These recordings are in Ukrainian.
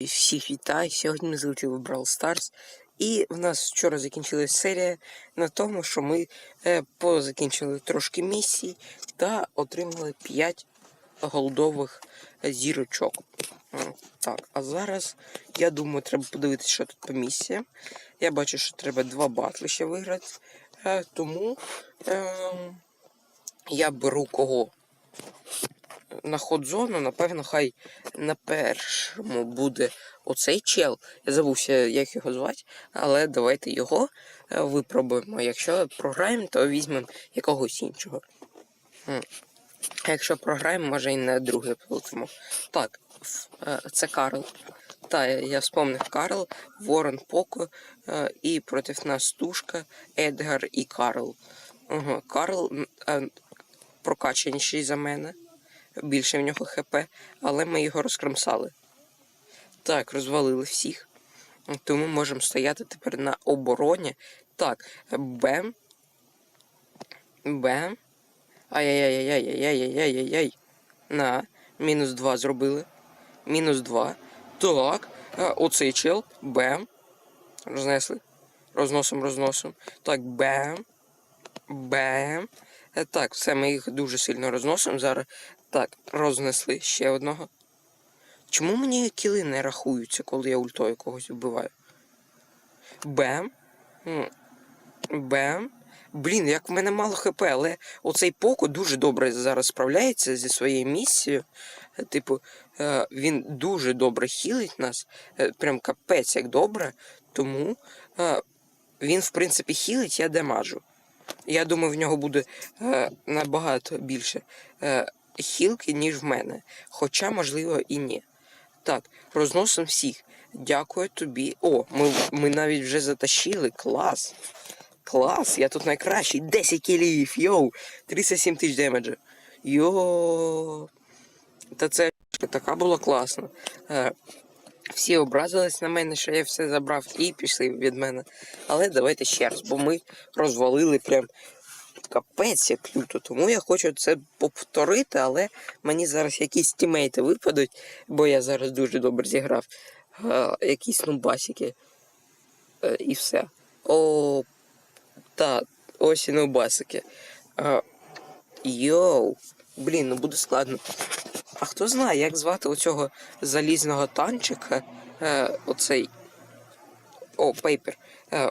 Всіх вітаю! Сьогодні ми залетіли в Brawl Stars. І в нас вчора закінчилась серія на тому, що ми е, позакінчили трошки місій та отримали 5 голдових зірочок. Так, а зараз я думаю, треба подивитися, що тут по місіям. Я бачу, що треба два батли ще виграти. Е, тому е, я беру кого? На ход-зону, напевно, хай на першому буде оцей чел. Я забувся, як його звати, але давайте його е, випробуємо. Якщо програємо, то візьмемо якогось іншого. А якщо програємо, може і на друге полетимо. Так, е, це Карл. Та, я- вспомнив Карл, Ворон Поко е, і проти нас Тушка, Едгар і Карл. Ага, Карл прокачаніший за мене більше в нього ХП, але ми його розкромсали. Так, розвалили всіх. Тому можемо стояти тепер на обороні. Так, бем. Бем. Ай-яй-яй-яй-яй-яй-яй-яй-яй. На. Мінус 2 зробили. Мінус 2. Так. Оцей чел. Бем. Рознесли. Розносом, розносом. Так, бем. Бем. Е, Так, все, ми їх дуже сильно розносимо зараз. Так, рознесли ще одного. Чому мені кіли не рахуються, коли я ультою когось вбиваю? Бем. Бем. Блін, як в мене мало хп, але оцей Поко дуже добре зараз справляється зі своєю місією. Е, Типу, е, він дуже добре хілить нас. е, Прям капець як добре. Тому він, в принципі, хілить, я демажу. Я думаю, в нього буде набагато більше хілки, ніж в мене. Хоча, можливо, і ні. Так, розносимо всіх. Дякую тобі. О, ми, ми навіть вже затащили. Клас. Клас, я тут найкращий. 10 кілів, йоу! 37 тисяч демеджа. Йо. Та це така була класна. Е, всі образились на мене, що я все забрав і пішли від мене. Але давайте ще раз, бо ми розвалили прям капець як люто. Тому я хочу це повторити, але мені зараз якісь тімейти випадуть, бо я зараз дуже добре зіграв. Е, якісь нубасики. Е, і все. О, та, ось і нубасики. Е, йоу. Блін, ну буде складно. А хто знає, як звати оцього залізного танчика? Е, оцей. О, пейпер. Е,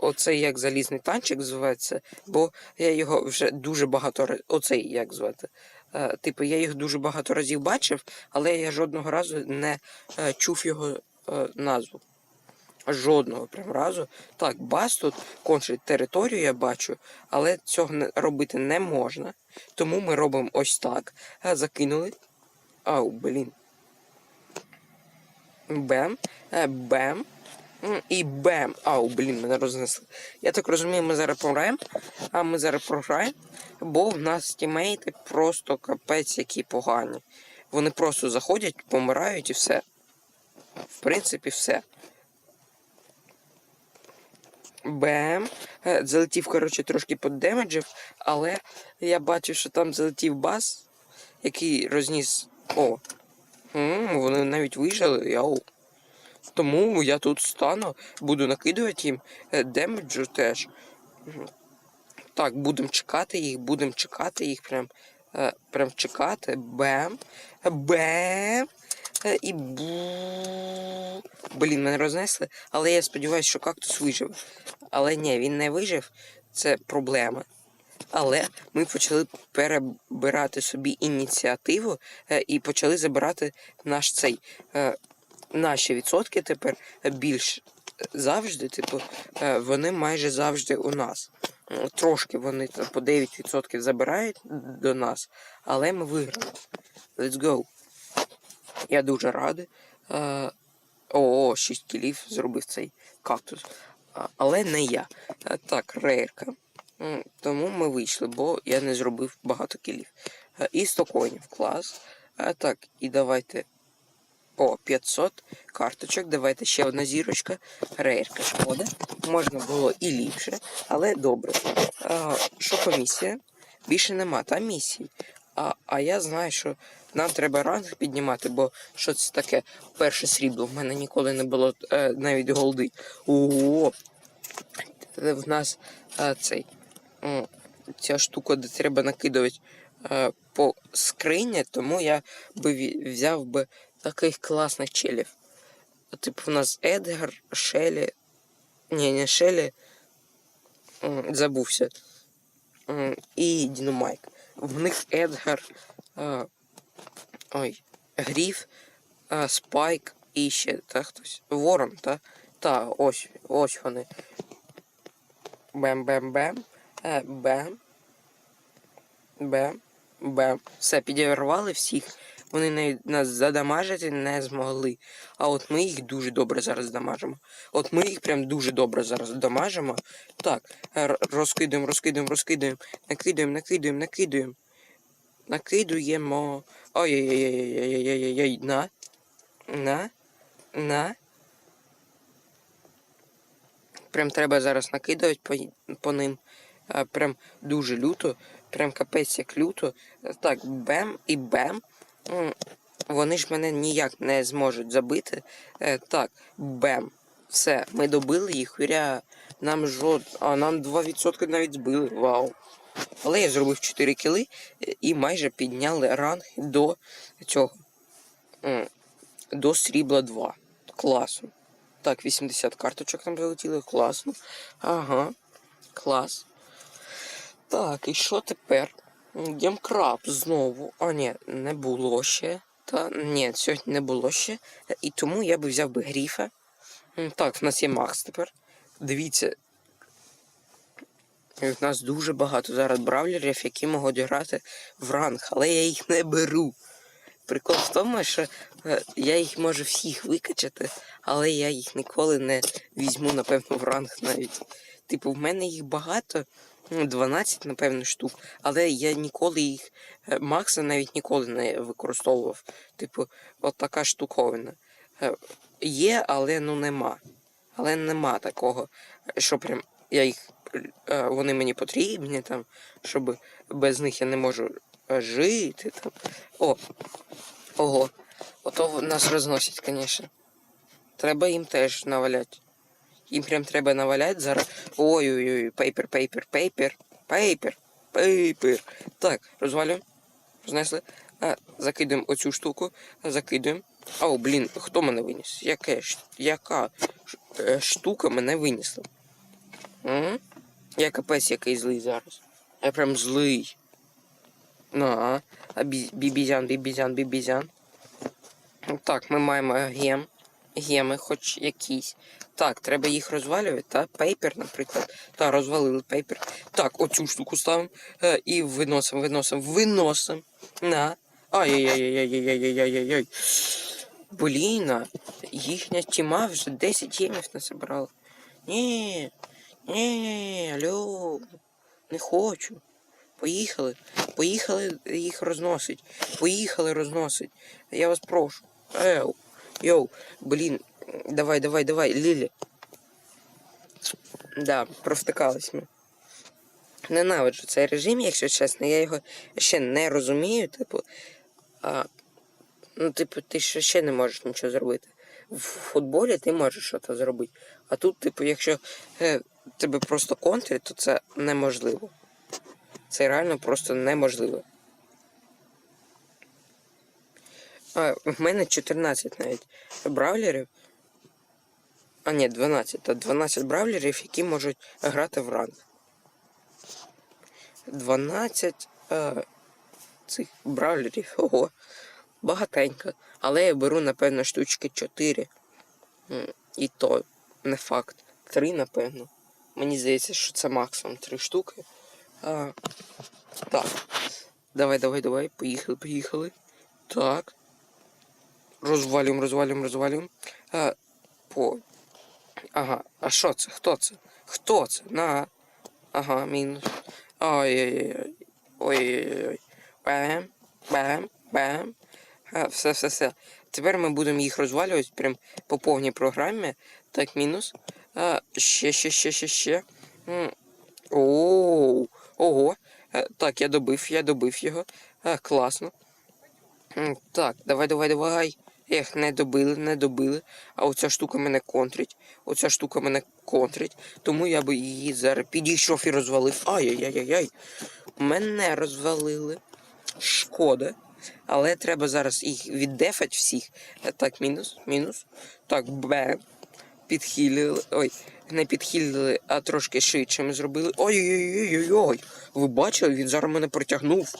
оцей як залізний танчик звається, бо я його вже дуже багато разів. Оцей як звати. Е, типу, я їх дуже багато разів бачив, але я жодного разу не е, чув його е, назву. Жодного прям разу. Так, бас тут кончить територію, я бачу, але цього робити не можна. Тому ми робимо ось так. Закинули. Ау, блін. Бем. Бем. М, І бем. Ау, блін, мене рознесли. Я так розумію, ми зараз програємо. А ми зараз програємо, бо в нас тімейти просто капець які погані. Вони просто заходять, помирають і все. В принципі, все. Бем. Е, Залетів, коротше, трошки подемеджив, але я бачив, що там залетів бас, який розніс. О. М, вони навіть вижили, яу. Тому я тут стану, буду накидувати їм е, демеджу теж. Так, будемо чекати їх, будемо чекати їх, прям, е, прям чекати. Бем. Бем. Е, І бу. Блін, мене рознесли, але я сподіваюся, що кактус виживе. Але ні, він не вижив, це проблема. Але ми почали перебирати собі ініціативу і почали забирати наш цей. Е, наші відсотки тепер більш завжди, типу, е, вони майже завжди у нас. Трошки вони по 9% забирають до нас, але ми виграли. Let's go. Я дуже радий. Е, О, 6 кілів зробив цей кактус. Але не я. Е, Так, рейрка. Тому ми вийшли, бо я не зробив багато кілів. Е, І 100 коїнів. Клас. Е, Так, і давайте. О, 500 карточок. Давайте ще одна зірочка. Рейрка шкода. Можна було і ліпше, але добре. А, що по місія? Більше нема, та місії. А, а я знаю, що нам треба ранг піднімати, бо що це таке? Перше срібло. В мене ніколи не було е, навіть голди. Ого! В нас е, цей. м, Ця штука, де треба накидувати е, по скрині, тому я би взяв би таких класних челів. Типу, в нас Едгар, Шелі. Ні, не Шелі. Забувся. І Діномайк. В них Едгар. Е, ой, Гріф, е, Спайк і ще та хтось. Ворон, та? Та, ось, ось вони. Бем-бем-бем. Е, бем. Бем. Бем. Все, підірвали всіх. Вони навіть нас задамажити не змогли. А от ми їх дуже добре зараз дамажимо. От ми їх прям дуже добре зараз дамажимо. Так, р- розкидуємо, розкидуємо, розкидуємо. Накидуємо, накидуємо, накидуємо. Накидуємо. Ой-ой-ой-ой-ой-ой-ой-ой. На. На. На. Прям треба зараз накидувати по, по ним. Прям дуже люто. Прям капець як люто. Так, бем і бем. Вони ж мене ніяк не зможуть забити. Е, так, бем. Все, ми добили їх. Уря. Нам жод. А нам 2% навіть збили. Вау. Але я зробив 4 кіли е, і майже підняли ранг до цього. До срібла 2. Класно. Так, 80 карточок нам залетіло, класно. Ага. Клас. Так, і що тепер? Гемкраб знову. А, ні, не було ще. Та ні, сьогодні не було ще. І тому я би взяв би гріфа. Так, в нас є Макс тепер. Дивіться. В нас дуже багато зараз бравлерів, які можуть грати в ранг, але я їх не беру. Прикол в тому, що е, я їх можу всіх викачати, але я їх ніколи не візьму, напевно, в ранг навіть. Типу, в мене їх багато, 12, напевно, штук, але я ніколи їх, е, Макса навіть ніколи не використовував. Типу, от така штуковина. Е, Є, але ну нема. Але нема такого, що прям я їх. е, Вони мені потрібні, там, щоб без них я не можу жити. Там. О, ого. Ото нас розносять, звісно. Треба їм теж наваляти. Їм прям треба наваляти зараз. Ой-ой-ой, пейпер, пейпер, пейпер, пейпер, пейпер. Так, розвалюємо. Знесли. А, закидуємо оцю штуку, закидуємо. Ау, блін, хто мене виніс? Яке, яка е, штука мене винесла? М? Я капець який злий зараз. Я прям злий. На, а бі- бібізян, бібізян, бібізян. Так, ми маємо гем. Геми, хоч якісь. Так, треба їх розвалювати, та пейпер, наприклад. Та, розвалили пейпер. Так, оцю штуку ставимо. Е, і виносимо, виносимо, виносимо. На. Ай-яй-яй-яй-яй-яй-яй-яй-яй. Блін, їхня тіма вже 10 гемів насобрала. Ні, ні, алло, не хочу. Поїхали. Поїхали їх розносить. Поїхали розносить. Я вас прошу. Еу. Йоу, блін. Давай, давай, давай, Лілі. Да, провтикались ми. Ненавиджу цей режим, якщо чесно. Я його ще не розумію, типу. А, ну, типу, ти ще, ще не можеш нічого зробити. В футболі ти можеш щось зробити. А тут, типу, якщо е, тебе просто контрять, то це неможливо. Це реально просто неможливо. А, в мене 14 навіть бравлерів. А ні, 12. Та 12 бравлерів, які можуть грати в ранг. 12 е, цих бравлерів. Ого. Багатенько. Але я беру, напевно, штучки 4. І то не факт. 3, напевно. Мені здається, що це максимум 3 штуки. А, так. Давай, давай, давай. Поїхали, поїхали. Так. Розвалюємо, розвалюємо, розвалюємо. А, по. Ага. А що це? Хто це? Хто це? На. Ага, мінус. Ой-ой-ой. Ой-ой-ой. Бем, бем, бем. Все, все, все. Тепер ми будемо їх розвалювати прям по повній програмі. Так, мінус. А, ще, ще, ще, ще, ще. Оу. Ого. Е, Так, я добив, я добив його. А, класно. Так, давай, давай, давай. Ех, не добили, не добили. А оця штука мене контрить. Оця штука мене контрить. Тому я би її зараз підійшов і розвалив. Ай-яй-яй-яй. Мене розвалили. Шкода. Але треба зараз їх віддефать всіх. Так, мінус, мінус. Так, бем. Підхилили. Ой, не підхилили, а трошки швидше ми зробили. Ой-ой-ой-ой-ой. Ви бачили, він зараз мене протягнув.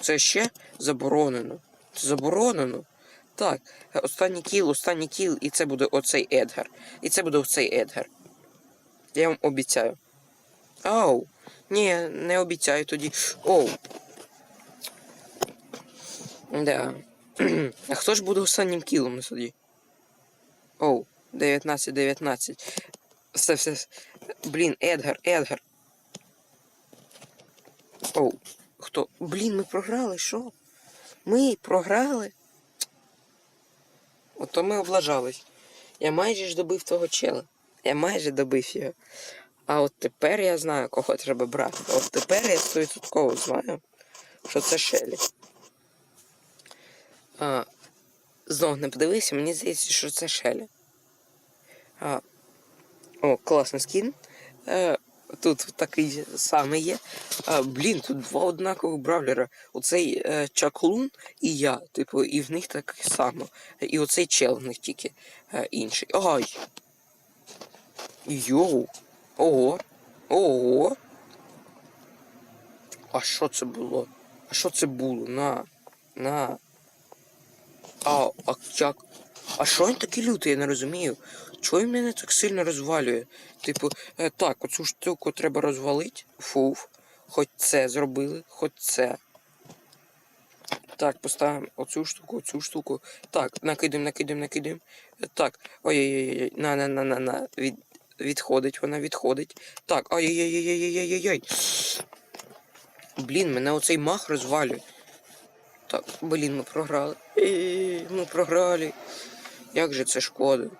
Це ще заборонено. Це заборонено. Так, е, останній кіл, останній кіл, і це буде оцей Едгар. І це буде оцей Едгар. Я вам обіцяю. Ау. Ні, не обіцяю тоді. Оу. Да. а хто ж буде останнім кілом тоді? Оу, 19-19. Все, все. все. Блін, Едгар, Едгар. Оу. Хто? Блін, ми програли, що? Ми програли. Ото ми облажались. Я майже ж добив того чела. Я майже добив його. А от тепер я знаю, кого треба брати. От тепер я стовідсотково знаю, що це Шелі. А, знов не подивився, мені здається, що це Шелі. А, о, класний скін. Е, тут такий самий є. А, блін, тут два однакових бравлера. Оцей е, чаклун і я. Типу, і в них так само. І оцей чел в них тільки е, інший. Ай! Йоу! Ого! Ого! А що це було? А що це було? На. На. А, а як? А що він такий лютий, я не розумію. Чого він мене так сильно розвалює? Типу, е, так, оцю штуку треба розвалити. Фуф. Хоч це зробили, хоч це. Так, поставимо оцю штуку, оцю штуку. Так, накидаємо, накидаємо, накидаємо. Е, Так, ой-ой-ой, на, на, на, на, на. Від, відходить, вона відходить. Так, ай-яй-яй-яй-яй-яй-яй. Блін, мене оцей мах розвалює. Так, блін, ми програли. Ми програли. Як же це шкода?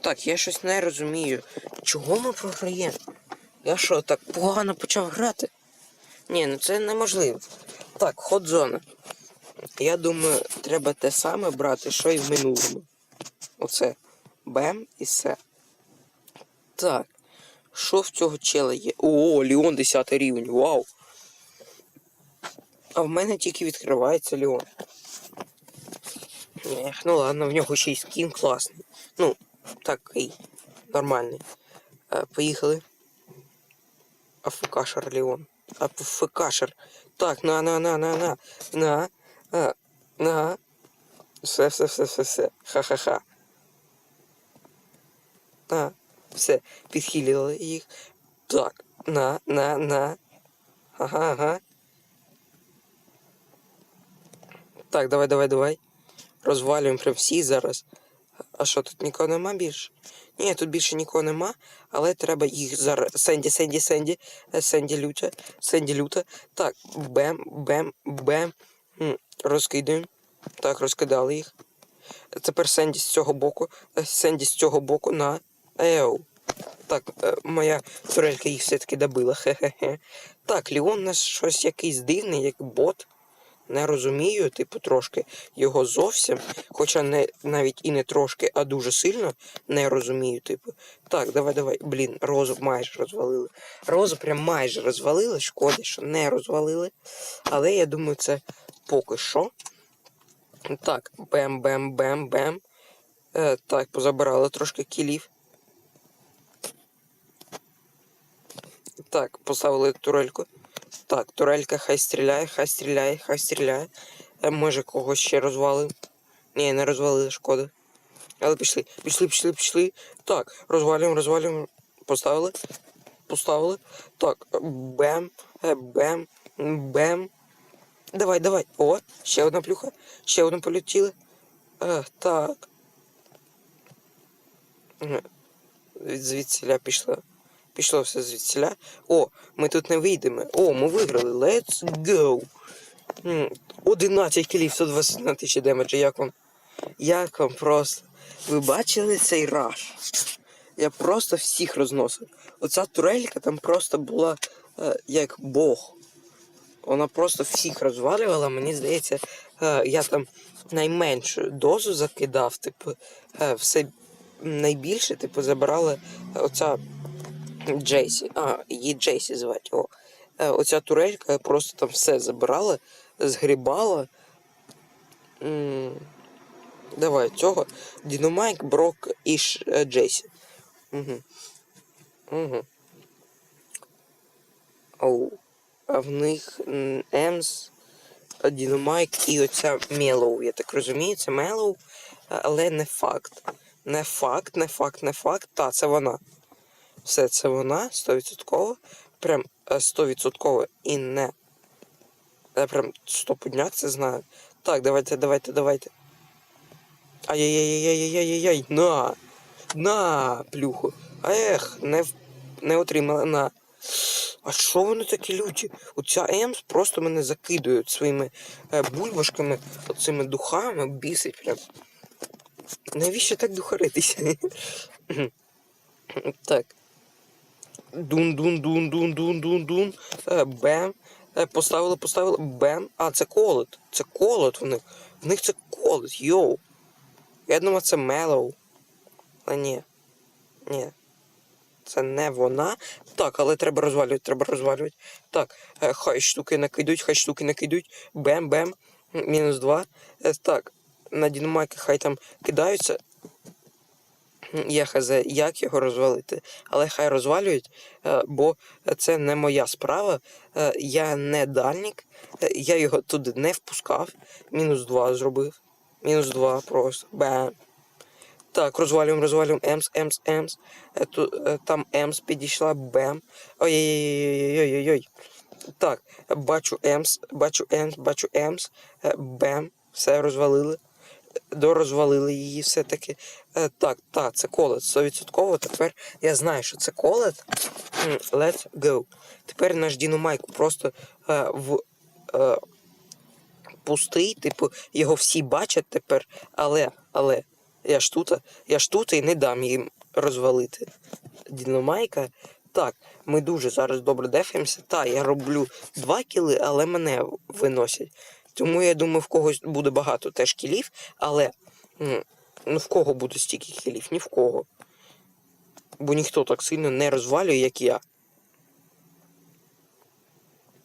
Так, я щось не розумію. Чого ми програємо? Я що, так погано почав грати? Ні, ну це неможливо. Так, ход зона. Я думаю, треба те саме брати, що і в минулому. Оце. Бем і все. Так. Що в цього чела є? О, Ліон 10 рівень. Вау! А в мене тільки відкривається Леон. Ех, ну ладно, в нього ще й скін класний. Ну, такий нормальний. Е, поїхали. АФКшер Леон. АФКшер. Так, на, на, на, на, на. На. А, на. Все, все, все, все, все. Ха-ха-ха. На. Все. Підхилили їх. Так. На, на, на. Ага, ага. Так, давай, давай, давай. Розвалюємо прям всі зараз. А що, тут нікого нема більше? Ні, тут більше нікого нема, але треба їх зараз. Сенді, Сенді, Сенді, е, Сенді люта, Сенді люта. Так, бем, бем, бем. Розкидаємо. Так, розкидали їх. Тепер Сенді з цього боку. е, Сенді з цього боку на. Еу. Так, е, моя турелька їх все-таки добила. Хе-хе-хе. Так, Леон у нас щось якийсь дивний, як бот. Не розумію, типу, трошки його зовсім. Хоча не навіть і не трошки, а дуже сильно не розумію, типу. Так, давай, давай. Блін, розу майже розвалили. Розу прям майже розвалили. Шкода, що не розвалили. Але я думаю, це поки що. Так, бем-бем-бем-бем. Е, так, позабирали трошки кілів. Так, поставили турельку. Так, турелька хай стріляє, хай стріляє, хай стріляє. Е, може когось ще розвалив. Ні, не розвалили, шкода. Але пішли, пішли, пішли, пішли. Так, розвалюємо, розвалюємо. Поставили. Поставили. Так, бем, е, бем, бем. Давай, давай. О, ще одна плюха. Ще одна полетіла. Е, так. Звідсіля пішло. Пішло все звідсіля. О, ми тут не вийдемо. О, ми виграли. Let's go. 11 кілів, 121 тисячі демеджа. Як вам? Як вам просто? Ви бачили цей раш? Я просто всіх розносив. Оця турелька там просто була е, як бог. Вона просто всіх розвалювала. Мені здається, е, я там найменшу дозу закидав, типу, е, все найбільше, типу, забирала оця Джейсі. А, її Джейсі звати. О. Е, Оця турелька просто там все забирала, згрібала. Давай цього. Діномайк, Брок і е, Джейсі. Угу. Угу. Оу. А в них Емс, Діномайк і оця Мелоу. Я так розумію, це Мелоу, але не факт. Не факт, не факт, не факт. Та, це вона. Все, це вона, 100%. Прям е, 100% і не. Я прям стопудняк це знаю. Так, давайте, давайте, давайте. Ай-яй-яй-яй-яй-яй-яй, на! На, плюху. Ех, не, не отримала на. А що вони такі люті? Оця Емс просто мене закидують своїми е, бульбашками, оцими духами, бісить прям. Навіщо так духаритися? так. Дун, дун, дун, дун, дун, дун, дун. Е, бем. Е, поставили, поставили. Бем. А, це колот. Це колот в них. В них це колот, йоу. Я думав, це Мелоу. А ні. Ні. Це не вона. Так, але треба розвалювати, треба розвалювати. Так, е, хай штуки накидуть, хай штуки накидуть. Бем-бем. Мінус два. Так, на дінамайки хай там кидаються. Я хз, як його розвалити. Але хай розвалюють, е, бо це не моя справа. Е, Я не дальник, е, я його туди не впускав. Мінус два зробив. Мінус два просто. Бем. Так, розвалюємо, розвалюємо. Емс, емс, емс. Там емс підійшла, бем. Ой-ой-ой-ой-ой-ой. Так, бачу емс, бачу емс, бачу емс. Бем. Все розвалили. Дорозвалили її все-таки. Е, Так, так, це колет. 100%. Тепер я знаю, що це колет. М, Let's go. Тепер наш Діномайк просто е, в. Е, пустий, типу, його всі бачать тепер, але, але, я ж тут, я ж тут і не дам їм розвалити. Діномайка. Так, ми дуже зараз добре дефаємося. Та, я роблю два кіли, але мене виносять. Тому я думаю, в когось буде багато теж кілів, але ну в кого буде стільки кілів? Ні в кого. Бо ніхто так сильно не розвалює, як я.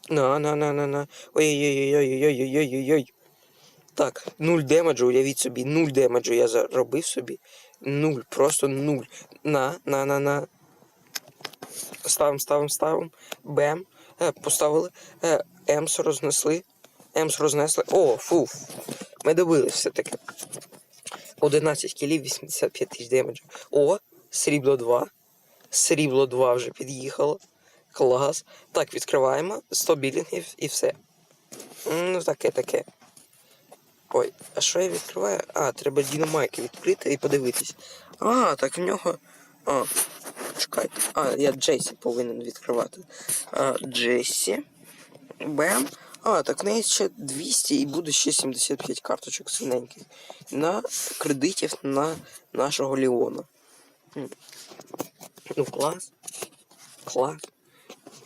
На, на, на, на, на. Ой-ой-ой-ой-ой-ой-ой-ой-ой. Так, нуль демеджу, уявіть собі, нуль демеджу я заробив собі. Нуль, просто нуль. На, на, на, на. Ставим, ставим, ставим. Бем. Е, поставили. Е, Емс рознесли. Емс рознесли. О, фу. Ми добились все-таки. 11 кілів, 85 тисяч демеджу. О, срібло 2. Срібло 2 вже під'їхало. Клас. Так, відкриваємо. 100 білінгів і все. Ну, таке, таке. Ой, а що я відкриваю? А, треба Дінамайки відкрити і подивитись. А, так в нього. А, чекайте. А, я Джейсі повинен відкривати. А, Джейсі. Бем. А, так в неї ще 200 і буде ще 75 карточок синеньких. На кредитів на нашого Леона. М. Ну, клас. Клас.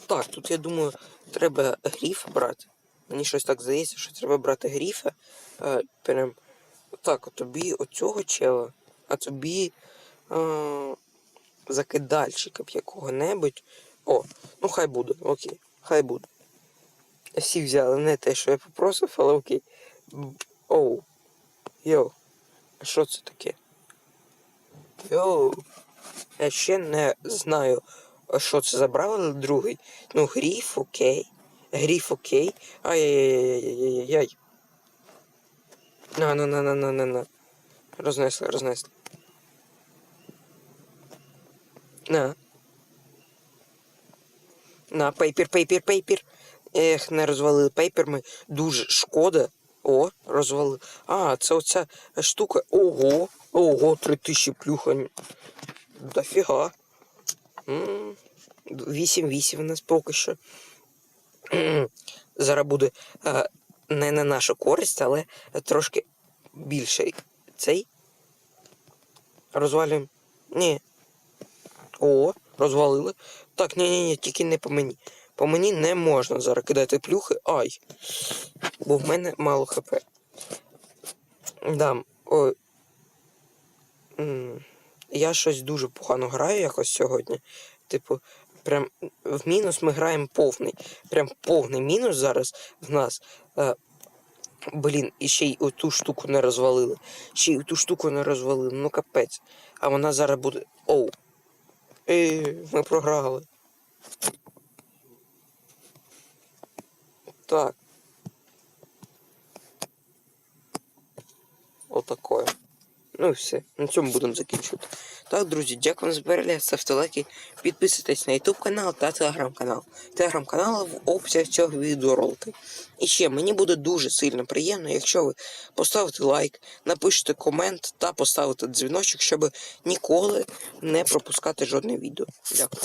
Так, тут я думаю, треба гріф брати. Мені щось так здається, що треба брати гріфа. Е, прям так, от тобі оцього чела, а тобі е, закидальщика б якого-небудь. О, ну хай буде, окей, хай буде. Всі взяли не те, що я попросив, але окей. Оу. Йоу. А що це таке? Йоу. Я ще не знаю, що це за бравл другий. Ну, гріф, окей. Гріф, окей. Ай-яй-яй-яй-яй-яй. На, на, на, на, на, на, на. Рознесли, рознесли. На. На, пейпер, пейпер, пейпер. Ех, не розвалили пейпер ми. Дуже шкода. О, розвалили. А, це оця штука. Ого, ого, три тисячі плюха. Дофіга. М, 8-8 у нас поки що. Зараз буде е, не на нашу користь, але трошки більший цей. Розвалюємо. Ні. О, розвалили. Так, ні, ні, ні, тільки не по мені. По мені не можна зараз кидати плюхи. Ай. Бо в мене мало хп. Дам. Ой. Я щось дуже погано граю якось сьогодні. Типу, прям в мінус ми граємо повний. Прям повний мінус зараз в нас. Е, блін, і ще й оту штуку не розвалили. Ще й оту штуку не розвалили. Ну капець. А вона зараз буде. Оу. Е, ми програли. Так. Отакое. Ну і все. На цьому будемо закінчувати. Так, друзі, дякую за перегляд, ставте лайки, підписуйтесь на YouTube канал та телеграм-канал. Телеграм-канал в описі цього відеоролика. І ще мені буде дуже сильно приємно, якщо ви поставите лайк, напишете комент та поставите дзвіночок, щоб ніколи не пропускати жодне відео. Дякую.